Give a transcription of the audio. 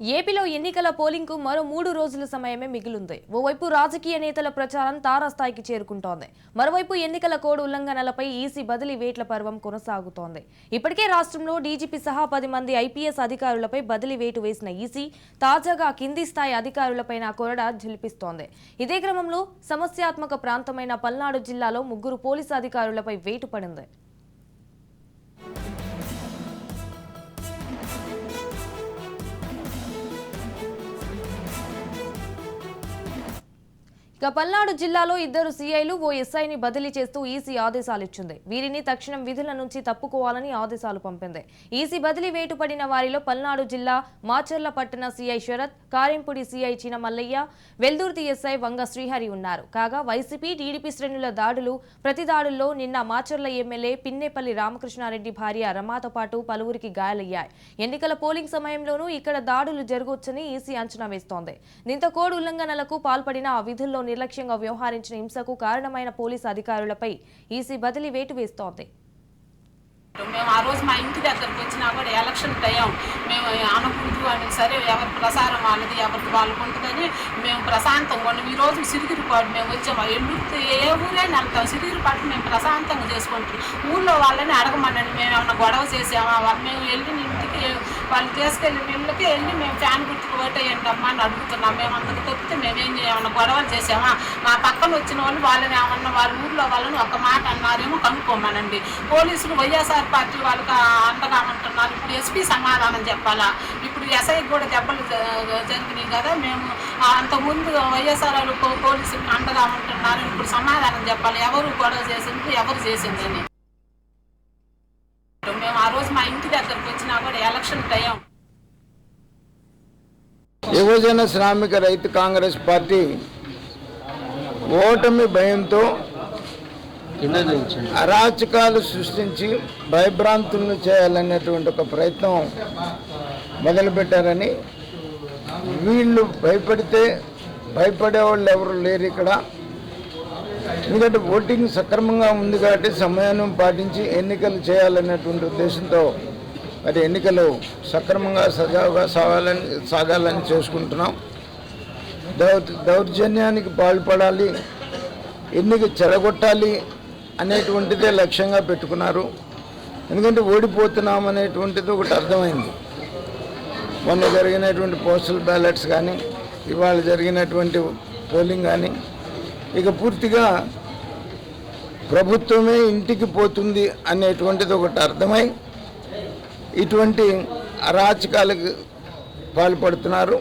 ఏపీలో ఎన్నికల పోలింగ్కు మరో మూడు రోజుల సమయమే మిగిలింది. ఓవైపు రాజకీయ నేతల ప్రచారం తారాస్థాయికి చేరుకుంటోంది. మరోవైపు ఎన్నికల కోడ్ ఉల్లంఘనలపై ఈసీ బదిలీ వేట్ల పర్వం కొనసాగుతోంది. ఇప్పటికే రాష్ట్రంలో డీజీపీ సహా పది మంది ఐపీఎస్ అధికారులపై బదిలీ వేటు వేసిన ఈసీ తాజాగా కింది స్థాయి అధికారులపైన కొరడ ఝిలిపిస్తోంది. ఇదే క్రమంలో సమస్యాత్మక ప్రాంతమైన పల్నాడు జిల్లాలో ముగ్గురు పోలీసు అధికారులపై వేటు పడింది. ఇక పల్నాడు జిల్లాలో ఇద్దరు సీఐలు ఓ ఎస్ఐని బదిలీ చేస్తూ ఈసీ ఆదేశాలు ఇచ్చింది వీరిని తక్షణం విధుల నుంచి తప్పుకోవాలని ఆదేశాలు పంపింది. ఈసీ బదిలీ వేటుపడిన వారిలో పల్నాడు జిల్లా మాచర్ల పట్టణ సీఐ శరత్ కారింపుడి సీఐ చిన మల్లయ్య వెల్దుర్తి ఎస్ఐ వంగ శ్రీహరి ఉన్నారు. కాగా వైసీపీ టీడీపీ శ్రేణుల దాడులు ప్రతి దాడుల్లో నిన్న మాచర్ల ఎమ్మెల్యే పిన్నేపల్లి రామకృష్ణారెడ్డి భార్య రమాతో పాటు పలువురికి గాయాలయ్యాయి. ఎన్నికల పోలింగ్ సమయంలోనూ ఇక్కడ దాడులు జరగవచ్చని ఈసీ అంచనా వేస్తోంది. దీంతో కోడ్ ఉల్లంఘనలకు పాల్పడిన ఆ విధుల్లో నిర్లక్ష్యంగా వ్యవహరించిన హింసకు కారణమైన పోలీసు అధికారులపై ఈసీ బదిలీ వేటు వేస్తోంది. మేము ఆ రోజు మా ఇంటి దగ్గరకు వచ్చినా కూడా ఎలక్షన్ టైం. మేము అనుకుంటున్నాం అని సరే ఎవరి ప్రసారం వాళ్ళది ఎవరికి వాళ్ళకు ఉంటుందని మేము ప్రశాంతంగా ఉన్నాం. ఈ రోజు సిరిగిరిపాటు మేము వచ్చాము. ఎల్లుర్తి ఏ ఊరైనా వెళ్తాం సిరిగిరిపాటు మేము ప్రశాంతంగా చేసుకుంటాం ఊళ్ళో వాళ్ళని అడగమనండి. మేము ఏమన్నా గొడవ చేసామా? మేము వెళ్ళిన ఇంటికి వాళ్ళు తీసుకెళ్ళిన ఇళ్ళకి వెళ్ళి మేము ఫ్యాన్ గుర్తుకు ఓటేయండమ్మా అని అడుగుతున్నాం. మేము అంతకు తప్పితే మేమేం ఏమన్నా గొడవలు చేసామా? మా పక్కన వచ్చిన వాళ్ళు వాళ్ళని ఏమన్నా వాళ్ళ ఊర్లో వాళ్ళని ఒక మాట అన్నారేమో కనుక్కోమనండి. పోలీసులు వైఎస్ఆర్ పార్టీ వాళ్ళకి అండగా ఉంటున్నారు. ఇప్పుడు ఎస్పీ సమాధానం చెప్పాలా? ఇప్పుడు ఎస్ఐ కూడా దెబ్బలు జరిగినాయి కదా మేము అంతకుముందు వైఎస్ఆర్ పోలీసులు అండగా ఉంటున్నారు ఇప్పుడు సమాధానం చెప్పాలి. ఎవరు గొడవ చేసింది ఎవరు చేసిందని. మేము ఆ రోజు మా ఇంటి దగ్గరకు వచ్చినా కూడా ఎలక్షన్ టైం. యువజన శ్రామిక రైతు కాంగ్రెస్ పార్టీ ఓటమి భయంతో అరాచకాలు సృష్టించి భయభ్రాంతులను చేయాలనేటువంటి ఒక ప్రయత్నం మొదలుపెట్టారని వీళ్ళు భయపడితే భయపడే వాళ్ళు ఎవరు లేరు ఇక్కడ. ఎందుకంటే ఓటింగ్ సక్రమంగా ఉంది కాబట్టి సమయాన్ని పాటించి ఎన్నికలు చేయాలనేటువంటి ఉద్దేశంతో మరి ఎన్నికలు సక్రమంగా సజావుగా సాగాలని సాగాలని చేసుకుంటున్నాం. దౌ దౌర్జన్యానికి పాల్పడాలి ఎన్నిక చెడగొట్టాలి అనేటువంటిదే లక్ష్యంగా పెట్టుకున్నారు. ఎందుకంటే ఓడిపోతున్నాం అనేటువంటిది ఒకటి అర్థమైంది. మొన్న జరిగినటువంటి పోస్టల్ బ్యాలెట్స్ కానీ ఇవాళ జరిగినటువంటి పోలింగ్ కానీ ఇక పూర్తిగా ప్రభుత్వమే ఇంటికి పోతుంది అనేటువంటిది ఒకటి అర్థమై ఇటువంటి అరాచకాలకు పాల్పడుతున్నారు.